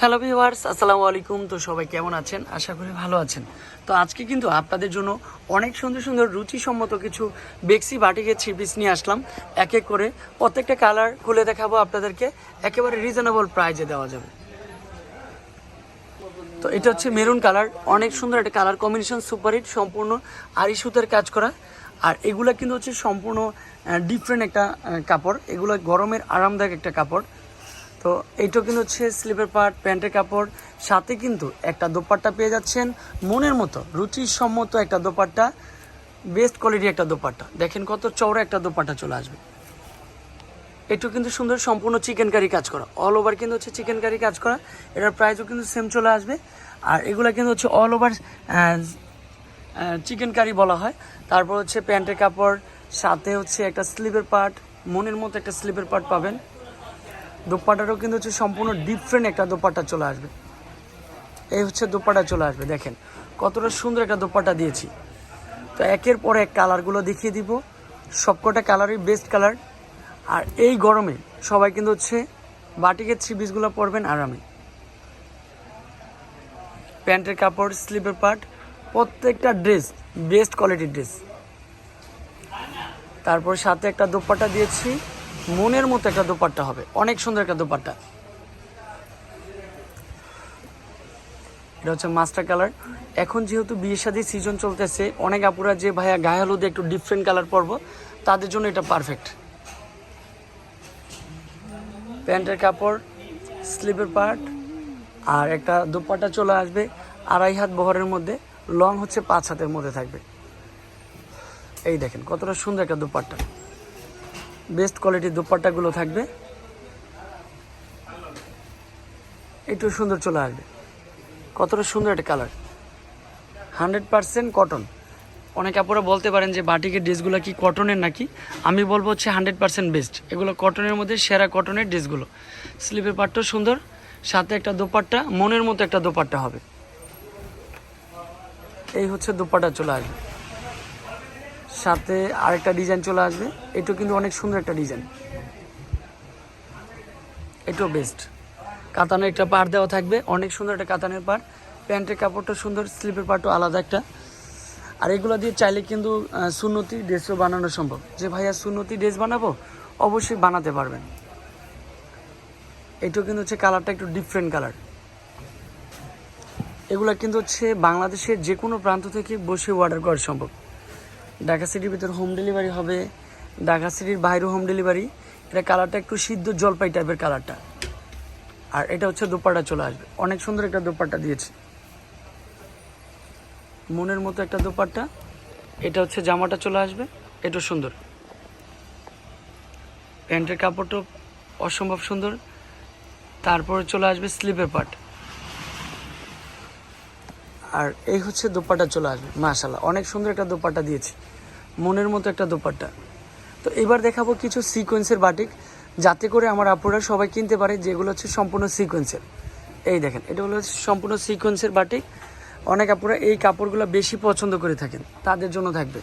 Hello viewers আসসালামু আলাইকুম তো সবাই কেমন আছেন? আশা করি ভালো আছেন। তো আজকে কিন্তু আপনাদের জন্য অনেক সুন্দর সুন্দর রুচিসম্মত কিছু বেক্সি বাটিকের থ্রি পিস নিয়ে আসলাম। এক এক করে প্রত্যেকটা কালার খুলে দেখাবো আপনাদেরকে। একেবারে রিজনেবল প্রাইজে দেওয়া যাবে। তো এটা হচ্ছে মেরুন কালার। অনেক সুন্দর একটা কালার কম্বিনেশন সুপার হিট সম্পূর্ণ আড়ি সুতের কাজ করা। আর এগুলা কিন্তু হচ্ছে সম্পূর্ণ ডিফারেন্ট একটা কাপড়। এগুলো গরমের আরামদায়ক একটা কাপড়। তো এইটা কিন্তু হচ্ছে স্লিপের পার্ট, প্যান্টের কাপড়, সাথে কিন্তু একটা দোপাট্টা পেয়ে যাচ্ছেন। মনের মতো, রুচিসম্মত একটা দোপাট্টা বেস্ট কোয়ালিটি একটা দোপাট্টা। দেখেন কত চওড়া একটা দোপাট্টা চলে আসবে। একটু কিন্তু সুন্দর, সম্পূর্ণ চিকেন কারি কাজ করা। অল ওভার কিন্তু হচ্ছে চিকেন কারি কাজ করা। এটার প্রাইসও কিন্তু সেম চলে আসবে। আর এগুলো কিন্তু হচ্ছে অল ওভার চিকেন কারি বলা হয়। তারপর হচ্ছে প্যান্টের কাপড়, সাথে হচ্ছে একটা স্লিপের পার্ট। মনের মতো একটা স্লিপের পার্ট পাবেন। দোপাটারও কিন্তু হচ্ছে সম্পূর্ণ ডিফারেন্ট একটা দোপাট্টা চলে আসবে। এই হচ্ছে দোপাটা চলে আসবে, দেখেন। কতটা সুন্দর একটা দোপাট্টা দিয়েছি। তো একের পর এক কালারগুলো দেখিয়ে দিব। সবকটা কালারই বেস্ট কালার আর এই গরমে সবাই কিন্তু হচ্ছে বাটিকের থ্রি পিসগুলো পরবেন আরামে। প্যান্টের কাপড় স্লিপের পার্ট প্রত্যেকটা ড্রেস বেস্ট কোয়ালিটির ড্রেস তারপর সাথে একটা দোপাট্টা দিয়েছি। মনের মতো একটা দোপাট্টা হবে। অনেক সুন্দর একটা দোপাট্টা। এটা হচ্ছে মাস্টার কালার। এখন যেহেতু বিয়ে শাদী সিজন চলতেছে, অনেক আপুরা যে ভাইয়া গায়ে হলুদে একটু ডিফারেন্ট কালার পরবো, তাদের জন্য এটা পারফেক্ট প্যান্টের কাপড় স্লিপের পার্ট আর একটা দোপাট্টা চলে আসবে আড়াই হাত বহরের মধ্যে লং হচ্ছে পাঁচ হাতের মধ্যে থাকবে। এই দেখেন, কতটা সুন্দর একটা দোপাট্টা। বেস্ট কোয়ালিটির দোপাট্টাগুলো থাকবে। একটু সুন্দর চলে আসবে। কতটা সুন্দর একটা কালার হান্ড্রেড পারসেন্ট কটন অনেক আপুরা বলতে পারেন যে, বাটিকের ড্রেসগুলো কি কটনের নাকি? আমি বলব হচ্ছে হান্ড্রেড পারসেন্ট বেস্ট এগুলো কটনের মধ্যে, সেরা কটনের ড্রেসগুলো স্লিপের পাটটাও সুন্দর, সাথে একটা দোপাট্টা, মনের মতো একটা দোপাট্টা হবে। এই হচ্ছে দোপাট্টা চলে আসবে। সাথে আরেকটা ডিজাইন চলে আসবে। এটাও কিন্তু অনেক সুন্দর একটা ডিজাইন। এটাও বেস্ট কাতানের একটা পাড় দেওয়া থাকবে, অনেক সুন্দর একটা কাতানের পাড়। প্যান্টের কাপড়টা সুন্দর, স্লিপের পাড়টাও আলাদা একটা। আর এগুলো দিয়ে চাইলে কিন্তু সুন্নতি ড্রেসও বানানো সম্ভব। যে ভাইয়া সুন্নতি ড্রেস বানাবো, অবশ্যই বানাতে পারবেন। এটাও কিন্তু হচ্ছে কালারটা একটু ডিফারেন্ট কালার। এগুলো কিন্তু হচ্ছে বাংলাদেশের যে কোনো প্রান্ত থেকে বসে অর্ডার করা সম্ভব। ঢাকা সিটির ভিতর হোম ডেলিভারি হবে। ঢাকা সিটির বাইরেও হোম ডেলিভারি এটা কালারটা একটু সিদ্ধ জলপাই টাইপের কালারটা আর এটা হচ্ছে দোপাট্টা চলে আসবে। অনেক সুন্দর একটা দোপাট্টা দিয়েছে। মনের মতো একটা দোপাট্টা এটা হচ্ছে জামাটা চলে আসবে। এটা সুন্দর। প্যান্টের কাপড়টাও অসম্ভব সুন্দর। তারপরে চলে আসবে স্লিপের পার্ট আর এই হচ্ছে দোপাট্টা চলে আসবে মাশাল্লাহ অনেক সুন্দর একটা দোপাট্টা দিয়েছি। মনের মতো একটা দোপাট্টা। তো এবার দেখাবো কিছু সিকোয়েন্সের বাটিক, যাতে করে আমার আপুরা সবাই কিনতে পারে, যেগুলো হচ্ছে সম্পূর্ণ সিকোয়েন্সের এই দেখেন, এটা হলো সম্পূর্ণ সিকোয়েন্সের বাটিক। অনেক আপুরা এই কাপড়গুলো বেশি পছন্দ করে থাকেন, তাদের জন্য থাকবে।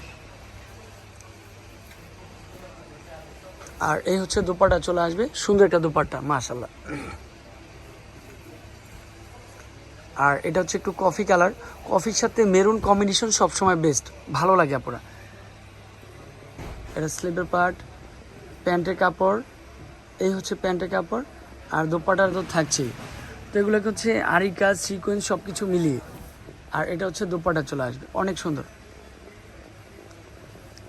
আর এই হচ্ছে দোপাট্টা চলে আসবে, সুন্দর একটা দোপাট্টা মাশাল্লাহ আর এটা হচ্ছে একটু কফি কালার কফির সাথে মেরুন কম্বিনেশন সবসময় বেস্ট ভালো লাগে আপুরা। এটা স্লিপের পার্ট প্যান্টের কাপড়, এই হচ্ছে প্যান্টের কাপড়, আর দোপাটার তো থাকছেই। তো এগুলো হচ্ছে আরি কাজ সিকোয়েন্স সব কিছু মিলিয়ে। আর এটা হচ্ছে দোপাটা চলে আসবে। অনেক সুন্দর।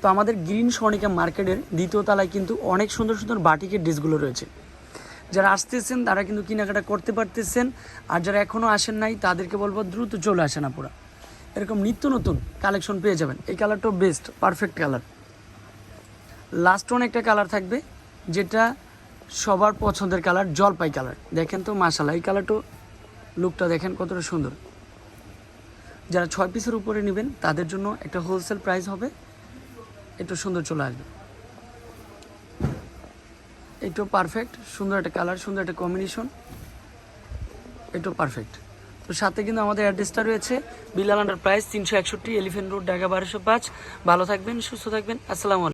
তো আমাদের গ্রিন সনিকা মার্কেটের দ্বিতীয় তলায় কিন্তু অনেক সুন্দর সুন্দর বাটিকের ড্রেসগুলো রয়েছে। যারা আসতেছেন, তারা কিন্তু কেনাকাটা করতে পারতেছেন। আর যারা এখনও আসেন নাই, তাদেরকে বলব দ্রুত চলে আসেন আপুরা। এরকম নিত্য নতুন কালেকশন পেয়ে যাবেন। এই কালারটাও best perfect colour last one একটা কালার থাকবে, যেটা সবার পছন্দের কালার জলপাই কালার দেখেন তো মাসালা এই কালারটা লুকটা দেখেন কতটা সুন্দর। যারা ছয় পিসের উপরে নেবেন, তাদের জন্য একটা হোলসেল প্রাইস হবে। একটু সুন্দর চলে আসবে। একটু পারফেক্ট সুন্দর একটা কালার সুন্দর একটা কম্বিনেশন একটু পারফেক্ট তো সাথে কিন্তু আমাদের অ্যাড্রেসটা রয়েছে বিলাল আন্ডার প্রাইস তিনশো একষট্টি এলিফেন্ট রোড ঢাকা বারোশো পাঁচ। ভালো থাকবেন, সুস্থ থাকবেন। আসসালামু